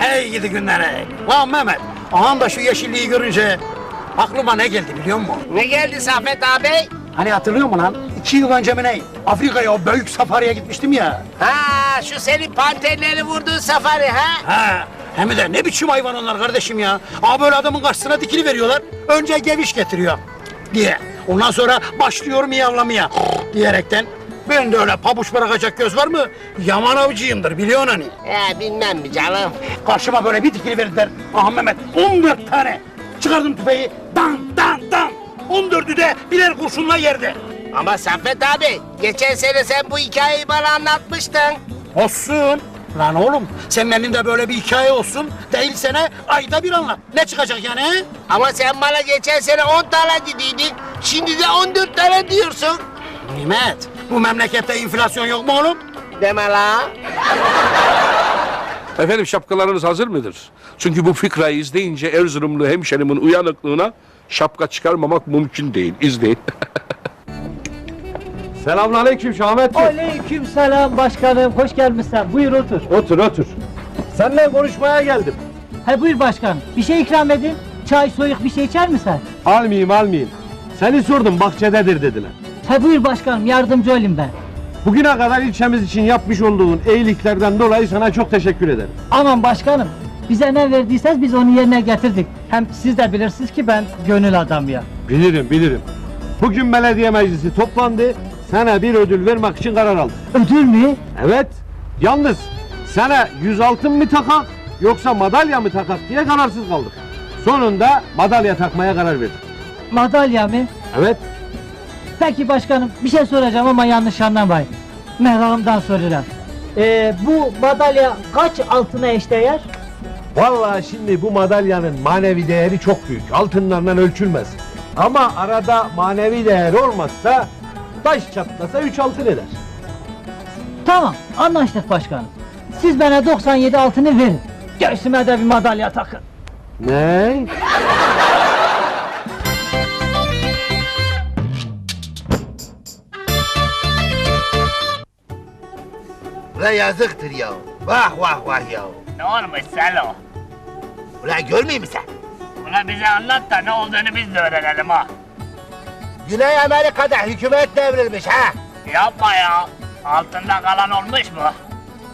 hey gidi günlere. Lan Mehmet, ağam da şu yeşilliği görünce aklıma ne geldi biliyor musun? Ne geldi Saffet abi? Hani hatırlıyor musun lan? İki yıl önce mi ne? Afrika'ya o büyük safariye gitmiştim ya. Ha şu senin panterleri vurduğun safari ha? Ha, hem de ne biçim hayvan onlar kardeşim ya. Aa böyle adamın karşısına dikili veriyorlar. Önce geviş getiriyor diye. Ondan sonra başlıyor miyavlamaya diyerekten. Ben de öyle pabuç bırakacak göz var mı? Yaman avcıyımdır biliyorsun hani. Ya bilmem mi canım? Karşıma böyle bir dikili verdiler. Aha Mehmet 14 tane. Çıkardım tüfeği. Dan dan dan. 14'ü de birer kurşunla yerde. Ama Saffet abi geçen sene sen bu hikayeyi bana anlatmıştın. Olsun. Lan oğlum senin elinde böyle bir hikaye olsun. Değilsene ayda bir anlat. Ne çıkacak yani he? Ama sen bana geçen sene 10 tane dediydin. Şimdi de 14 tane diyorsun. Nimet bu memlekette enflasyon yok mu oğlum? Deme la. Efendim şapkalarınız hazır mıdır? Çünkü bu fikrayı izleyince Erzurumlu hemşerimin uyanıklığına şapka çıkarmamak mümkün değil. İzleyin. Selamünaleyküm Şahmet Bey. Aleyküm selam başkanım. Hoş gelmişsin. Buyur otur. Otur otur. Seninle konuşmaya geldim. He buyur başkanım. Bir şey ikram edin. Çay soyuk bir şey içer misin? Almayayım almayayım. Seni sordum bahçededir dediler. He buyur başkanım. Yardımcı olayım ben. Bugüne kadar ilçemiz için yapmış olduğun iyiliklerden dolayı sana çok teşekkür ederim. Aman başkanım. Bize ne verdiyseniz biz onu yerine getirdik. Hem siz de bilirsiniz ki ben gönül adamıyım. Bilirim bilirim. Bugün belediye meclisi toplandı. Sana bir ödül vermek için karar aldı. Ödül mü? Evet. Yalnız sana yüz altın mı takak yoksa madalya mı takak diye kararsız kaldık. Sonunda madalya takmaya karar verdik. Madalya mı? Evet. Peki başkanım bir şey soracağım ama yanlış anlamayın. Merakımdan soruyorum. Ee, bu madalya kaç altına eşdeğer? Vallahi şimdi bu madalyanın manevi değeri çok büyük. Altınlarla ölçülmez. Ama arada manevi değer olmazsa taş çatlasa 3 altın eder. Tamam anlaştık başkanım. Siz bana 97 altını verin. Göğsüme de bir madalya takın. Ne? Ulan yazıktır ya. Vah vah vah ya. Ne olmuş Selo? Ulan görmeyeyim mi sen? Ulan bize anlat da ne olduğunu biz de öğrenelim ha. Güney Amerika'da hükümet devrilmiş ha. Yapma ya. Altında kalan olmuş mu?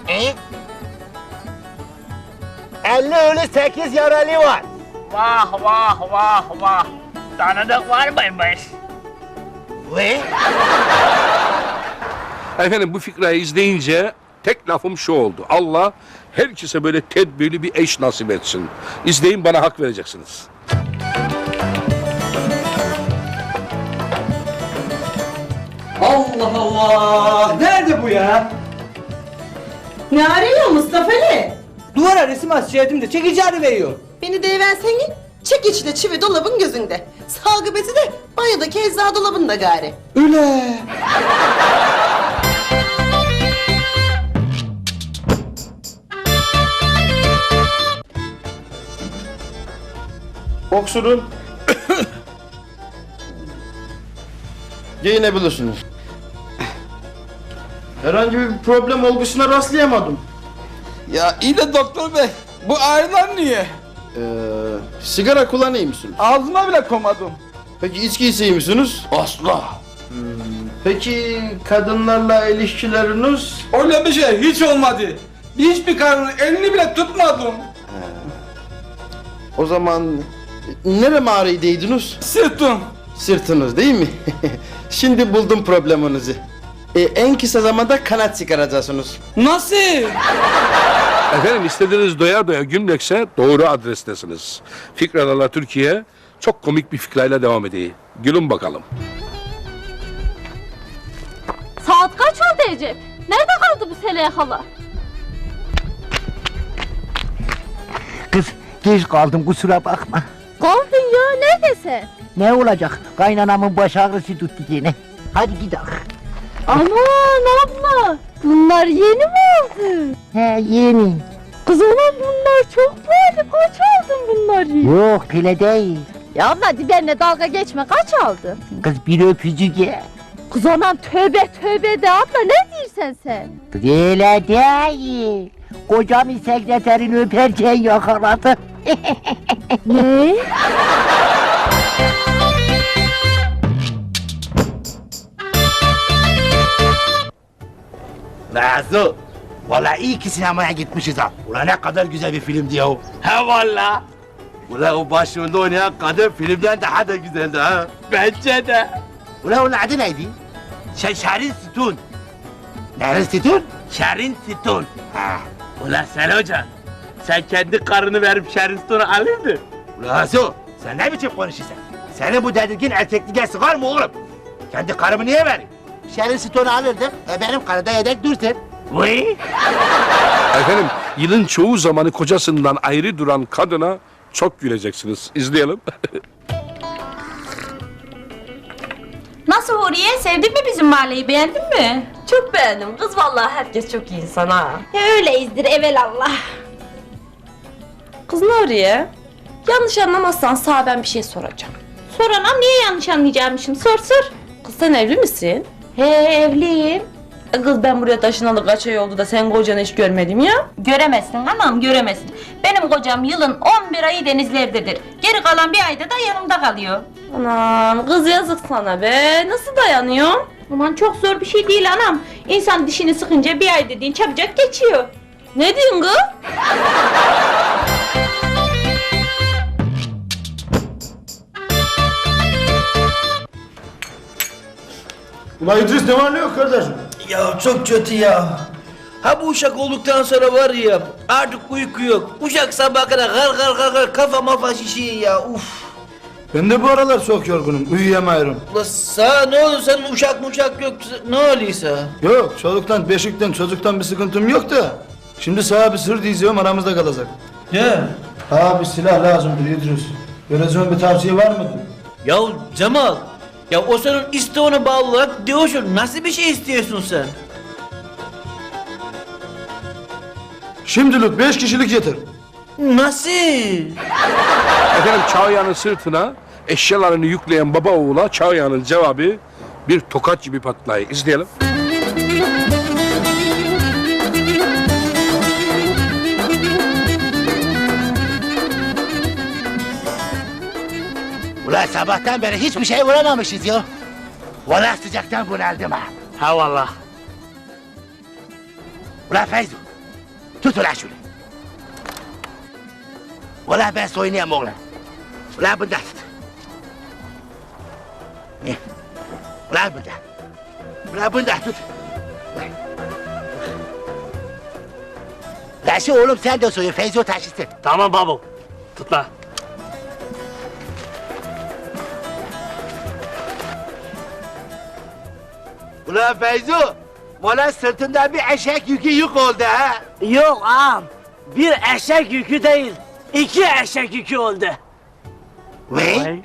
E? 50 ölü 8 yaralı var. Vah vah vah vah. Tanıdık var mıymış? Ve? Efendim bu fikrayı izleyince tek lafım şu oldu. Allah herkese böyle tedbirli bir eş nasip etsin. İzleyin bana hak vereceksiniz. Allah Allah! Nerede bu ya? Ne arıyor Mustafa Ali? Duvara resim asıyorum da çekicini veriyor. Beni deyiversene. Çekiçle çivi dolabın gözünde. Salgı bezi de banyodaki eczacı dolabında gari. Öyle. Oksurun giyinebilirsiniz. Herhangi bir problem olgusuna rastlayamadım. Ya iyi de doktor bey, bu ağrılar niye? Ee, sigara kullanıyor musunuz? Ağzıma bile komadım. Peki içki içiyor musunuz? Asla. Peki kadınlarla ilişkileriniz? Öyle bir şey hiç olmadı. Hiçbir karının elini bile tutmadım. O zaman nere ağrıydınız? Sırtım. Sırtınız değil mi? Şimdi buldum probleminizi. Ee, en kısa zamanda kanat çıkaracaksınız. Nasıl? Efendim istediğiniz doya doya gülmekse doğru adrestesiniz. Fikralarla Türkiye çok komik bir fikrayla devam ediyor. Gülün bakalım. Saat kaç oldu Ecep? Nerede kaldı bu Seleha hala? Kız geç kaldım kusura bakma. Kaldın ya neredesin? Ne olacak? Kaynanamın baş ağrısı tuttu yine. Hadi gidelim. Aman abla bunlar yeni mi oldu? He yeni. Kız ulan bunlar çok pahalı kaç aldın bunları? Yok öyle değil. Ya abla hadi benimle dalga geçme kaç aldın? Kız bir öpücük ye. Kız anam tövbe tövbe de abla ne diyorsun sen? Öyle değil. kocamın sekreterini öperken yakaladı. Ne? Nazo. Vallahi iyi ki sinemaya gitmişiz ha. Ulan ne kadar güzel bir filmdi ya. o. He valla. Ulan o başrolde oynayan kadın filmden daha da güzeldi ha. Bence de. Ulan onun adı neydi? Şey, Şerin Situn. Nerin Situn? Şerin Stone. Ha. Ulan sen hoca. Sen kendi karını verip Şerin Stone'u alırdın. Ulan Nazo. Sen ne biçim konuşuyorsun? Senin bu dedirgin erkekliğe sıkar mı oğlum? Kendi karımı niye vereyim? Şerin Situn'u alırdım. E benim karıda yedek dursun. Vay. Efendim yılın çoğu zamanı kocasından ayrı duran kadına çok güleceksiniz. İzleyelim. Nasıl Huriye? Sevdin mi bizim mahalleyi? Beğendin mi? Çok beğendim kız vallahi herkes çok iyi insan ha. Ya öyleyizdir evelallah. Kız Nuriye, yanlış anlamazsan sana ben bir şey soracağım. Sor anam niye yanlış anlayacakmışım? Sor sor. Kız sen evli misin? He evliyim. E kız ben buraya taşınalı kaç ay oldu da sen kocanı hiç görmedim ya. Göremezsin anam göremezsin. Benim kocam yılın 11 ayı denizlerdedir. Geri kalan bir ayda da yanımda kalıyor. Anam kız yazık sana be. Nasıl dayanıyorsun? Aman çok zor bir şey değil anam. İnsan dişini sıkınca bir ay dediğin çabucak geçiyor. Ne diyorsun kız? Ulan İdris ne var ne yok kardeşim? Ya çok kötü ya. Ha bu uşak olduktan sonra var ya artık uyku yok. Uşak sabah kadar kar kar kar kar kafa mafa şişiyor ya uf. Ben de bu aralar çok yorgunum, uyuyamıyorum. Ula sağ ne olur senin uşak muçak yok ne oluyorsa? Yok, çoluktan, beşikten, çocuktan bir sıkıntım yok da. Şimdi sana bir sır diyeceğim aramızda kalacak. Ne? Ha bir silah lazımdır İdris. Vereceğin bir tavsiye var mıdır? Ya Cemal ya o senin isteğine bağlı olarak diyorsun nasıl bir şey istiyorsun sen? Şimdilik beş kişilik yeter. Nasıl? Efendim Çağlayan'ın sırtına eşyalarını yükleyen baba oğula Çağlayan'ın cevabı bir tokat gibi patlayı. İzleyelim. Ulan sabahtan beri hiçbir şey vuramamışız ya. Vallahi sıcaktan bunaldım ha. Ha valla. Ulan Feyzo. Tut ulan şunu. Ulan ben soyunayım oğlan. Ulan bundan tut. Eh. Ulan bundan. Ulan bundan tut. Şu oğlum sen de soyun Feyzo taşısın. Tamam baba. Tut la. Ulan Feyzo. Ulan sırtında bir eşek yükü yük oldu ha. Yok ağam. Bir eşek yükü değil. iki eşek yükü oldu. Vay.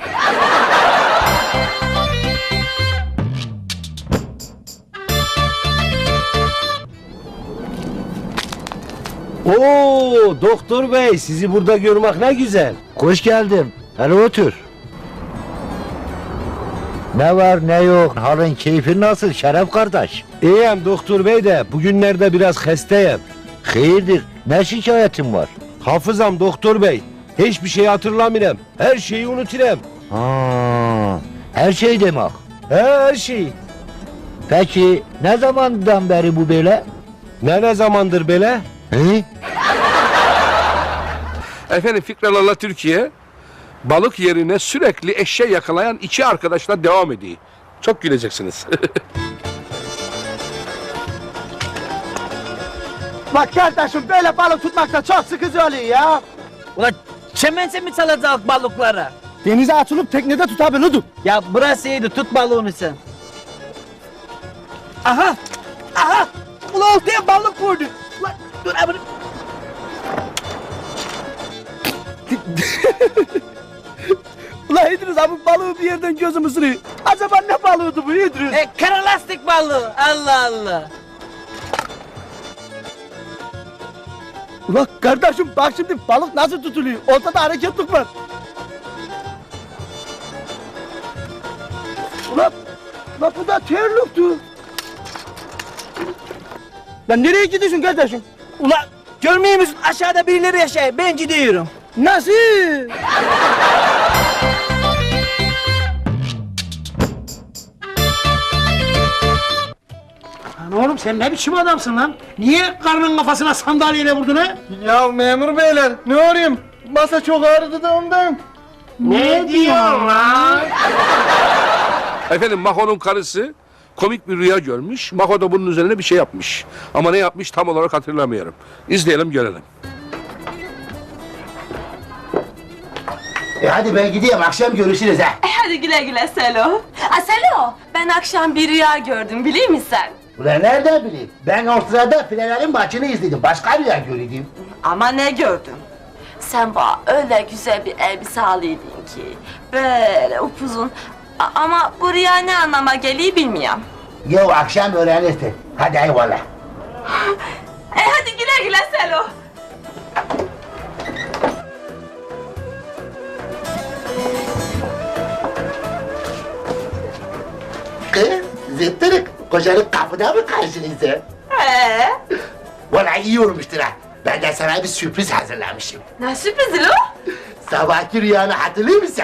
Oo doktor bey sizi burada görmek ne güzel. Hoş geldin. Hele otur. Ne var ne yok. Halın keyfin nasıl Şeref kardeş? İyiyim doktor bey de bugünlerde biraz hastayım. Hayırdır? Ne şikayetin var? Hafızam doktor bey. Hiçbir şey hatırlamıyorum. Her şeyi unuturum. Ha, her şey demek. Her şeyi. Peki ne zamandan beri bu böyle? Ne ne zamandır böyle? He? Efendim Fikralarla Türkiye balık yerine sürekli eşeği yakalayan iki arkadaşla devam ediyor. Çok güleceksiniz. Bak kardeşim böyle balık tutmakta çok sıkıcı oluyor ya. Ulan çemense mi salacak balıklara? Denize atılıp teknede tutabilirdim. Ya burası iyiydi tut balığını sen. Aha! Aha! Ulan ortaya balık vurdu. Ulan dur abi. Ulan İdris abi balığı bir yerden gözüm ısırıyor. Acaba ne balığıydı bu İdris? E, kara lastik balığı. Allah Allah. Ulan kardeşim bak şimdi balık nasıl tutuluyor? Ortada hareketlik var. Ulan, ulan bu da terlikti. Lan nereye gidiyorsun kardeşim? Ulan Görmüyor musun aşağıda birileri yaşıyor. Ben gidiyorum. Nasıl? Lan oğlum sen ne biçim adamsın lan? Niye karının kafasına sandalyeyle vurdun ha? Ya memur beyler ne arayayım? Masa çok ağrıdı da ondan. Ne diyorsun lan? Efendim Maho'nun karısı komik bir rüya görmüş. Maho da bunun üzerine bir şey yapmış. Ama ne yapmış tam olarak hatırlamıyorum. İzleyelim görelim. E hadi ben gideyim akşam görüşürüz ha. E hadi güle güle Selo. A Selo, ben akşam bir rüya gördüm biliyor musun sen? Ulan nereden bileyim? Ben o sırada filelerin maçını izledim. Başka rüya gördüm. Ama ne gördüm? Sen bana öyle güzel bir elbise alıyordun ki. Böyle upuzun. A- ama bu rüya ne anlama geliyor bilmiyorum. Ya akşam öğrenirsin. Hadi eyvallah. E hadi güle güle Selo. Kocanın kapıda mı karşınızda? He? Vallahi iyi olmuştur ha. Ben de sana bir sürpriz hazırlamışım. Ne sürprizi lo? Sabahki rüyanı hatırlıyor musun?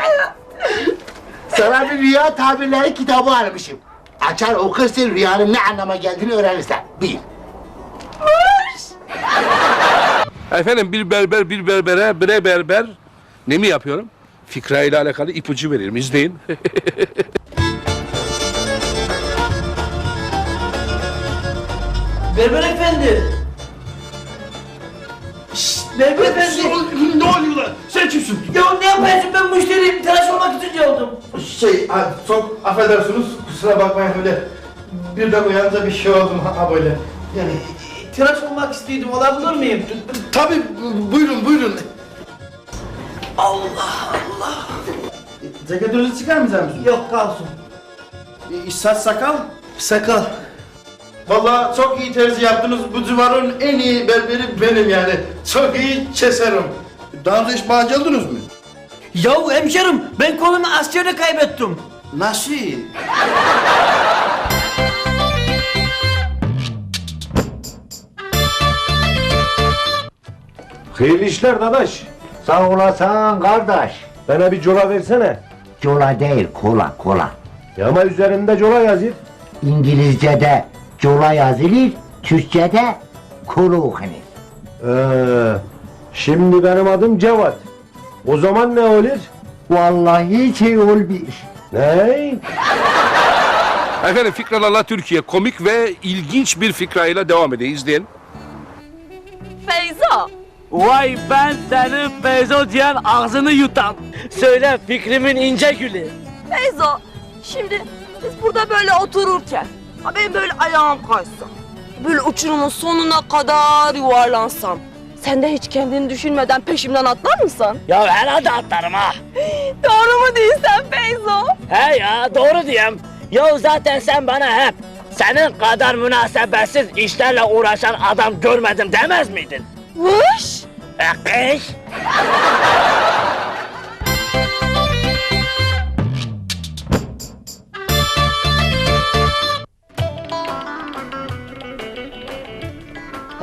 sana bir rüya tabirleri kitabı almışım. Açar okursun rüyanın ne anlama geldiğini öğrenirsen. Bil. Efendim bir berber bir berbere bire berber ne mi yapıyorum? Fikra ile alakalı ipucu veririm. İzleyin. Berber efendi. Şşt, berber efendi. Ne oluyor lan? Sen kimsin? Ya ne yapıyorsun ben müşteriyim. Tıraş olmak için geldim. Şey, ha, çok affedersiniz. Kusura bakmayın öyle. Birden uyanınca bir şey oldu ha böyle. Yani Tıraş olmak istiyordum. Olabilir miyim? tabii buyurun buyurun. Allah Allah. Ceketinizi çıkar mısınız? Yok kalsın. E, saç sakal? Sakal. Vallahi çok iyi tercih yaptınız. Bu civarın en iyi berberi benim yani. Çok iyi keserim. Daha önce hiç bağcı oldunuz mu? Yahu hemşerim ben kolumu askerde kaybettim. Nasıl? Hayırlı işler dadaş. Sağ olasın kardeş. Bana bir cola versene. Cola değil, kola, kola. Ya ama üzerinde cola yazıyor. İngilizce'de cola yazılır, Türkçe'de kola okunur. Ee, şimdi benim adım Cevat. O zaman ne olur? Vallahi şey olmuş. Ne? Efendim Fikralarla Türkiye komik ve ilginç bir fikrayla devam ediyor. İzleyin. Feyzo. Vay ben senin Feyzo diyen ağzını yutan. Söyle fikrimin ince gülü. Feyzo. Şimdi biz burada böyle otururken. Ha benim böyle ayağım kaysa. Böyle uçurumun sonuna kadar yuvarlansam. Sen de hiç kendini düşünmeden peşimden atlar mısın? Ya herhalde atlarım ha. Doğru mu değilsen Feyzo? He ya doğru diyeyim. Ya zaten sen bana hep senin kadar münasebetsiz işlerle uğraşan adam görmedim demez miydin? Vış! E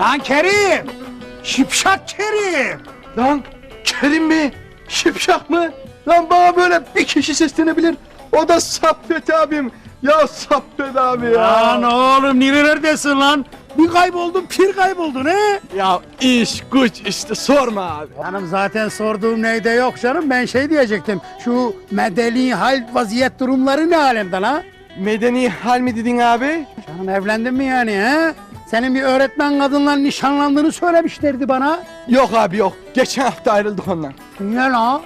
Lan Kerim! Şipşak Kerim! Lan Kerim mi? Şipşak mı? Lan bana böyle bir kişi seslenebilir. O da Saffet abim. Ya Saffet abi ya. Lan oğlum nerelerdesin lan? Bir kayboldun, pir kayboldun he? Ya iş güç işte sorma abi. Canım zaten sorduğum neyde yok canım. Ben şey diyecektim. Şu medeni hal vaziyet durumları ne alemde lan? Medeni hal mi dedin abi? Canım evlendin mi yani he? Senin bir öğretmen kadınla nişanlandığını söylemişlerdi bana. Yok abi yok. Geçen hafta ayrıldık ondan. Niye lan?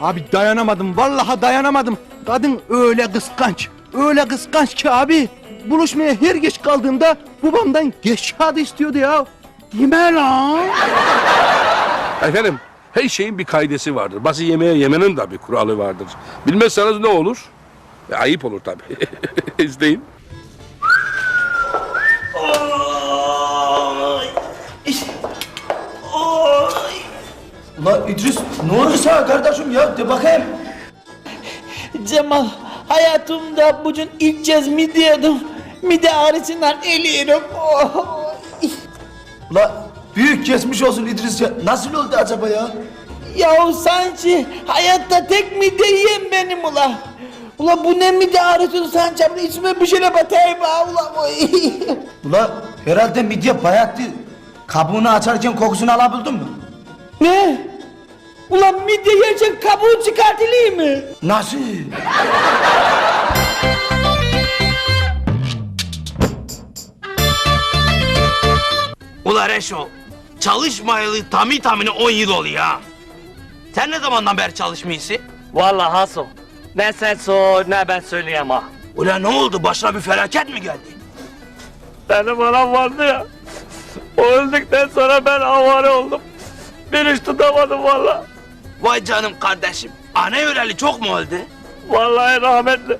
Abi dayanamadım. Vallahi dayanamadım. Kadın öyle kıskanç. Öyle kıskanç ki abi. Buluşmaya her geç kaldığımda babamdan geç kağıdı istiyordu ya. Kime lan? Efendim her şeyin bir kaidesi vardır. Bazı yemeğe yemenin de bir kuralı vardır. Bilmezseniz ne olur? E, ayıp olur tabii. İzleyin. Ulan İdris ne oldu sana kardeşim ya? De bakayım. Cemal hayatımda bugün ilk kez mide yedim. Mide ağrısından ölüyorum. Oh. La Büyük geçmiş olsun İdris ya. Nasıl oldu acaba ya? Ya sanki hayatta tek midye yiyen benim ula. Ula bu ne midye ağrıtın sanki bunu içime bir şeyle batayım ha ula. Ula herhalde midye bayattı. Kabuğunu açarken kokusunu alabildin mi? ne? Ulan midye yerken kabuğu çıkartılıyor mu? Nasıl? Ula Reşo, çalışmayalı tamı tamına 10 yıl oluyor ha. Sen ne zamandan beri çalışmıyorsun? Vallahi Haso. Ne sen sor ne ben söyleyeyim ha. Ula ne oldu? Başına bir felaket mi geldi? Benim anam vardı ya. O öldükten sonra ben avare oldum. Bir iş tutamadım vallahi. Vay canım kardeşim. Anne öleli çok mu oldu? Vallahi rahmetli.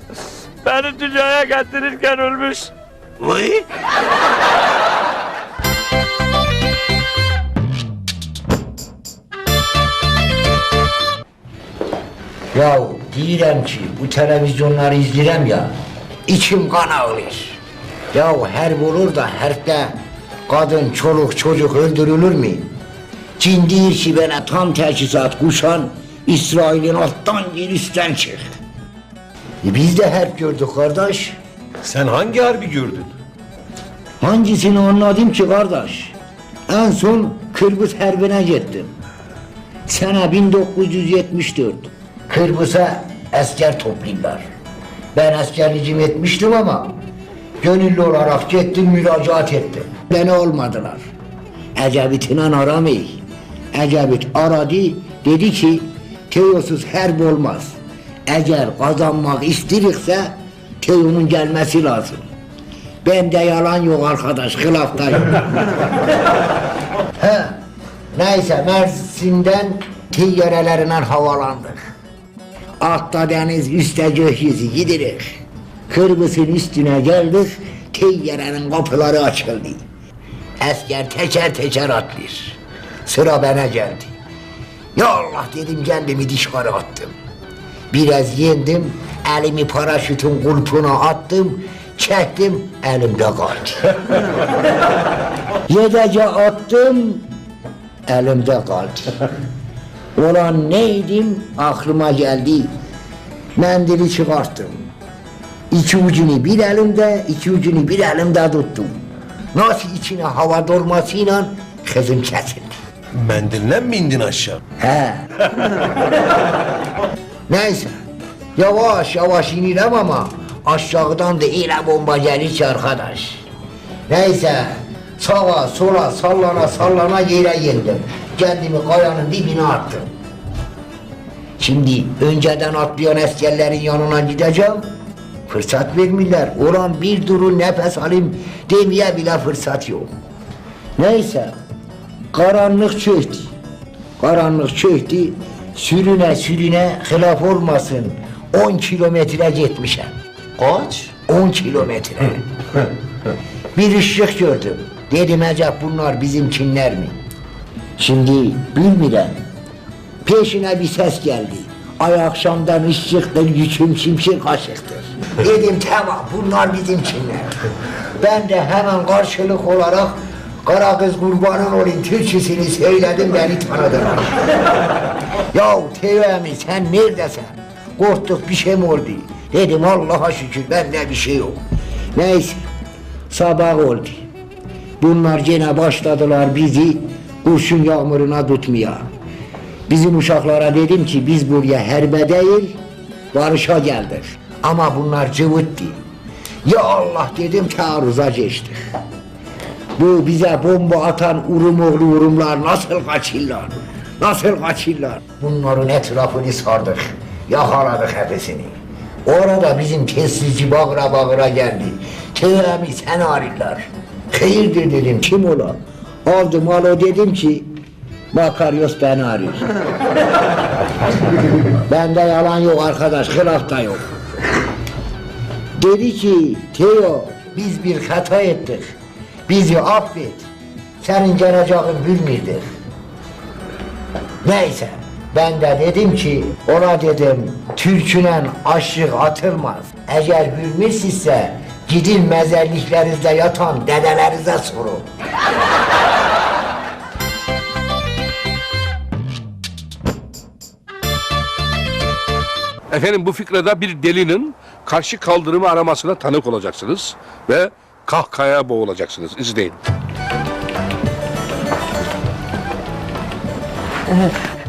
Beni dünyaya getirirken ölmüş. Vay. Ya deyirəm ki, bu televizyonları izləyirəm ya, içim kan ağrır. Ya hərb olur da hərbdə qadın, çoluk, çocuk öldürülürmü? Cin deyir ki, belə tam təchizat quşan, İsrail'in alttan gir üstten çık. E biz de hərb gördük kardeş. Sen hangi harbi gördün? Hangisini anladım ki kardeş? En son Kıbrıs Harbi'ne gittim. Sene 1974. Kıbrıs'a asker toplayırlar. Ben askerlicim etmiştim ama gönüllü olarak gittim müracaat ettim. Beni olmadılar. Ecevit'le aramayı. Ecevit aradı dedi ki Teosuz harp olmaz. Eğer kazanmak isterikse Teo'nun gelmesi lazım. Bende yalan yok arkadaş, hılaftayım. He, neyse Mersin'den tiyyarelerine havalandık. Altta deniz, üstte gökyüzü gidirik. Kırbısın üstüne geldik, tiyyarenin kapıları açıldı. Asker teker teker atlıyor. Sıra bana geldi. Ya Allah dedim kendimi dışarı attım. Biraz yendim, elimi paraşütün kulpuna attım, çektim, elimde kaldı. Yedece attım, elimde kaldı. Ulan neydim, aklıma geldi. Mendili çıkarttım. İki ucunu bir elimde, iki ucunu bir elimde tuttum. Nasıl içine hava dolmasıyla kızım kesildi. Mendiline mi indin aşağı? He. Neyse. Yavaş yavaş inirəm ama aşağıdan da elə bomba gelir ki arkadaş. Neyse. Sağa sola sallana sallana yere yendim. Kendimi kayanın dibine attım. Şimdi önceden atlayan askerlerin yanına gideceğim. Fırsat vermirler. Ulan bir durun nefes alayım demeye bile fırsat yok. Neyse. Karanlık çöktü. Karanlık çöktü. Sürüne sürüne hilaf olmasın. 10 kilometre gitmişim. Kaç? 10 kilometre. bir ışık gördüm. Dedim acaba bunlar bizimkinler mi? Şimdi bilmirəm. Peşine bir ses geldi. Ay akşamdan ışıktır, yüküm şimşir kaşıktır. Dedim tamam bunlar bizimkinler. Ben de hemen karşılık olarak Kara kız kurbanın olayım türküsünü söyledim beni tanıdılar. ya Teo emmi sen neredesin? Korktuk bir şey mi oldu? Dedim Allah'a şükür bende bir şey yok. Neyse sabah oldu. Bunlar gene başladılar bizi kurşun yağmuruna tutmaya. Bizim uşaklara dedim ki biz buraya herbe değil barışa geldik. Ama bunlar cıvıttı. Ya Allah dedim taarruza geçtik. Bu bize bomba atan Urumoğlu Urumlar nasıl kaçırlar? Nasıl kaçırlar? Bunların etrafını sardık. Yakaladık hepsini. Orada bizim kesizci bağıra bağıra geldi. Teyemi sen arıyorlar. Hayırdır dedim kim ola? Aldım alo dedim ki Makaryos beni arıyor. Bende yalan yok arkadaş, hılafta yok. Dedi ki Teo biz bir hata ettik. Bizi affet. Senin cenacağın bilmirdir. Neyse. Ben de dedim ki ona dedim türkünen aşık atılmaz. Eğer hürmüz ise gidin mezarlıklarınızda yatan dedelerinize sorun. Efendim bu fikrada bir delinin karşı kaldırımı aramasına tanık olacaksınız ve kahkahaya boğulacaksınız. İzleyin.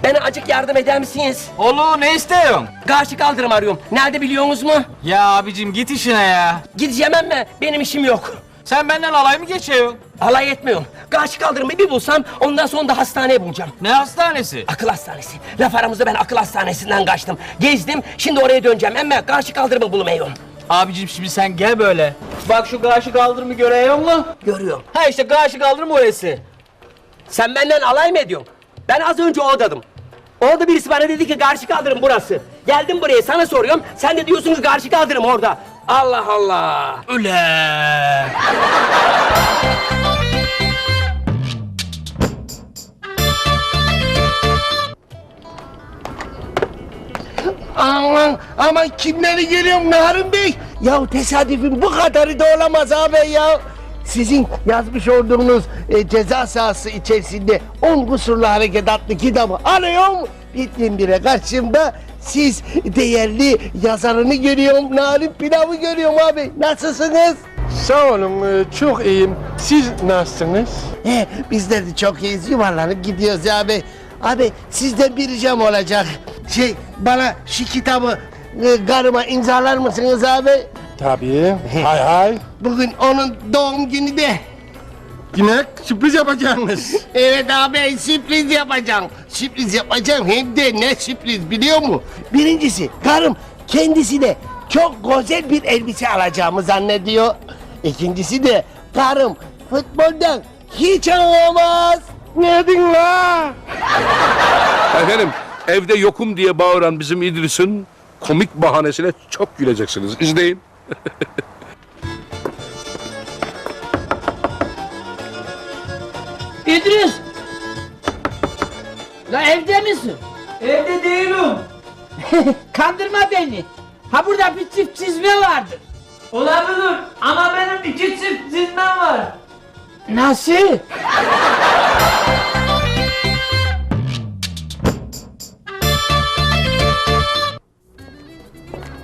Bana acık yardım eder misiniz? Oğlum ne istiyorsun? Karşı kaldırım arıyorum. Nerede biliyorsunuz mu? Ya abicim git işine ya. Gideceğim mi? Benim işim yok. Sen benden alay mı geçiyorsun? Alay etmiyorum. Karşı kaldırımı bir bulsam ondan sonra da hastaneye bulacağım. Ne hastanesi? Akıl hastanesi. Laf aramızda ben akıl hastanesinden kaçtım. Gezdim, şimdi oraya döneceğim ama karşı kaldırımı bulmuyorum. Abicim şimdi sen gel böyle. Bak şu karşı kaldırımı görüyor musun? Görüyorum. Ha işte karşı kaldırım orası. Sen benden alay mı ediyorsun? Ben az önce oradadım. Orada birisi bana dedi ki karşı kaldırım burası. Geldim buraya sana soruyorum. Sen de diyorsun ki karşı kaldırım orada. Allah Allah. Üle. Aman aman kimleri geliyorum Narin Bey? Ya tesadüfün bu kadarı da olamaz abi ya. Sizin yazmış olduğunuz e, ceza sahası içerisinde 10 kusurlu hareket adlı kitabı alıyorum. Birdenbire karşımda siz değerli yazarını görüyorum. Narin Pilav'ı görüyorum abi. Nasılsınız? Sağ olun, çok iyiyim. Siz nasılsınız? He, bizler de çok iyiyiz. Yuvarlanıp gidiyoruz ya abi. Abi sizden bir ricam olacak. Şey bana şu kitabı e, karıma imzalar mısınız abi? Tabii. hay hay. Bugün onun doğum günü de. Yine sürpriz yapacaksınız. Evet abi sürpriz yapacağım. Sürpriz yapacağım hem de ne sürpriz biliyor musun? Birincisi karım kendisine çok güzel bir elbise alacağımı zannediyor. İkincisi de karım futboldan hiç anlamaz. Ne diyorsun la? Efendim evde yokum diye bağıran bizim İdris'in komik bahanesine çok güleceksiniz. İzleyin. İdris! La evde misin? Evde değilim. Kandırma beni. Ha burada bir çift çizme vardır. Olabilir ama benim iki çift çizmem var. Nasıl?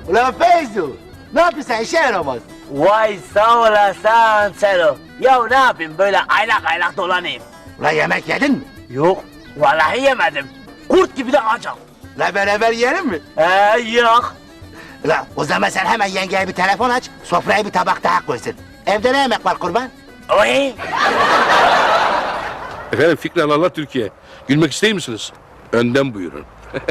Ulan Feyzo ne yapıyorsun işe yaramaz. Vay sağ olasın Selo. Ya ne yapayım böyle aylak aylak dolanayım. Ulan yemek yedin mi? Yok vallahi yemedim. Kurt gibi de açım. La beraber yiyelim mi? Ee yok. La o zaman sen hemen yengeye bir telefon aç, sofraya bir tabak daha koysun. Evde ne yemek var kurban? Oy. Efendim Fikralarla Türkiye. Gülmek ister misiniz? Önden buyurun.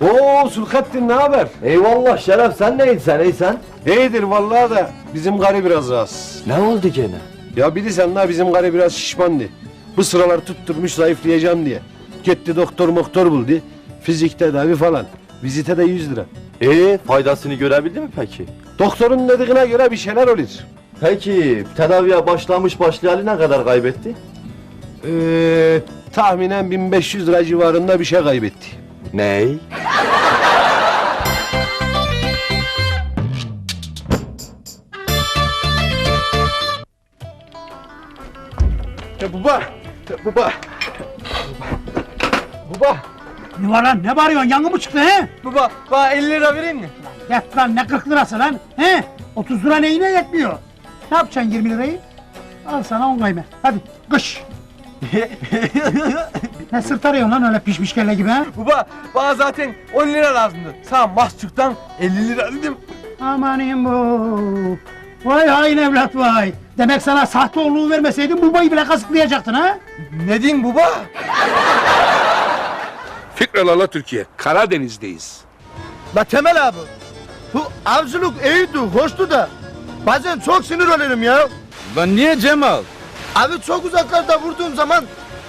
Oo Sulhattin ne haber? Eyvallah Şeref sen neydin sen iyisen? İyidir vallahi da bizim karı biraz rahatsız. Ne oldu gene? Ya bilirsen la bizim karı biraz şişmandı. Bu sıralar tutturmuş zayıflayacağım diye. Gitti doktor moktor buldu. Fizik tedavi falan. Vizite de 100 lira. Ee, faydasını görebildi mi peki? Doktorun dediğine göre bir şeyler olur. Peki, tedaviye başlamış başlayalı ne kadar kaybetti? Ee, tahminen 1500 lira civarında bir şey kaybetti. Ney? Ya baba, ya baba. Baba. Ne var lan ne bağırıyorsun yangın mı çıktı he? Baba bana 50 lira vereyim mi? Yat lan ne 40 lirası lan he? 30 lira neyine yetmiyor? Ne yapacaksın 20 lirayı? Al sana 10 kayme hadi kış. ne sırt arıyorsun lan öyle pişmiş kelle gibi ha? Baba bana zaten 10 lira lazımdı. Sana mahçuktan 50 lira dedim. Amanim bu. Vay hain evlat vay. Demek sana sahte oğlunu vermeseydim babayı bile kazıklayacaktın ha? Ne diyeyim baba? Fikralarla Türkiye. Karadeniz'deyiz. La Temel abi, bu avcılık iyiydi, hoştu da bazen çok sinir olurum ya. Lan niye Cemal? Abi çok uzaklarda vurduğum zaman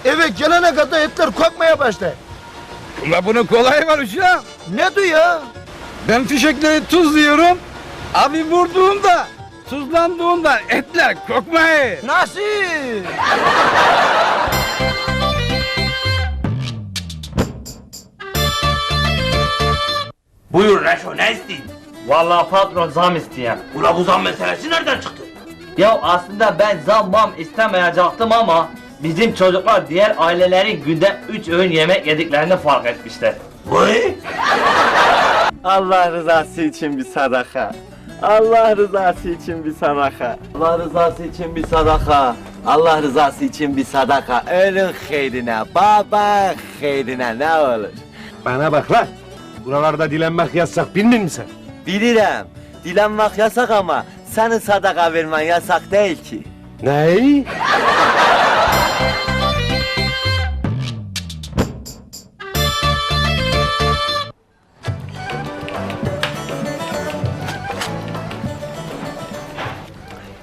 eve gelene kadar etler kokmaya başlar. Ula bunun kolayı var uşağım. Ne diyor ya? Ben fişekleri tuzluyorum. Abi vurduğunda tuzlandığında etler kokmayı. Nasıl? Buyur Reşo ne isteyin? Vallahi patron zam isteyen. Ula bu zam meselesi nereden çıktı? Ya aslında ben zam mam istemeyecektim ama bizim çocuklar diğer ailelerin günde üç öğün yemek yediklerini fark etmişler. Vay! Allah rızası için bir sadaka. Allah rızası için bir sadaka. Allah rızası için bir sadaka. Allah rızası için bir sadaka. Ölün hayrine, baba hayrine ne olur. Bana bak lan. Buralarda dilenmek yasak bilmiyor musun? Bilirim. Dilenmek yasak ama senin sadaka vermen yasak değil ki. Ney?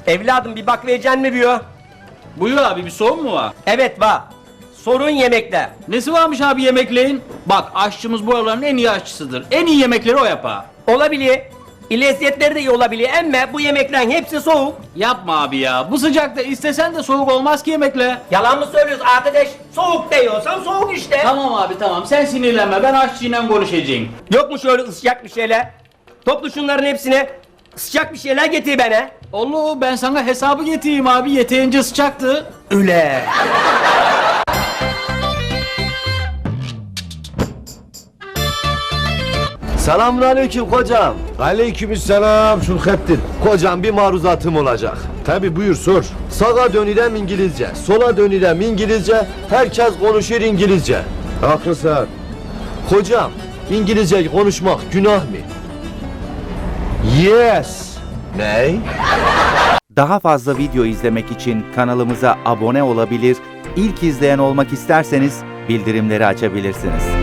Evladım bir bak vereceksin mi diyor. Buyur abi bir sorun mu var? Evet var. Sorun yemekte. Nesi varmış abi yemeklerin? Bak aşçımız buraların en iyi aşçısıdır. En iyi yemekleri o yapar. Olabilir. Lezzetleri de iyi olabilir ama bu yemeklerin hepsi soğuk. Yapma abi ya. Bu sıcakta istesen de soğuk olmaz ki yemekle. Yalan mı söylüyorsun arkadaş? Soğuk diyorsan soğuk işte. Tamam abi tamam sen sinirlenme ben aşçıyla konuşacağım. Yok mu şöyle sıcak bir şeyler? Toplu şunların hepsine sıcak bir şeyler getir bana. Olur ben sana hesabı getireyim abi yeterince sıcaktı. Üle. Selamun aleyküm kocam. Aleykümselam Şulhettin. Kocam bir maruzatım olacak. Tabi buyur sor. Sağa dönürem İngilizce, sola dönürem İngilizce, herkes konuşur İngilizce. Haklısın. Kocam, İngilizce konuşmak günah mı? Yes. Ney? Daha fazla video izlemek için kanalımıza abone olabilir, ilk izleyen olmak isterseniz bildirimleri açabilirsiniz.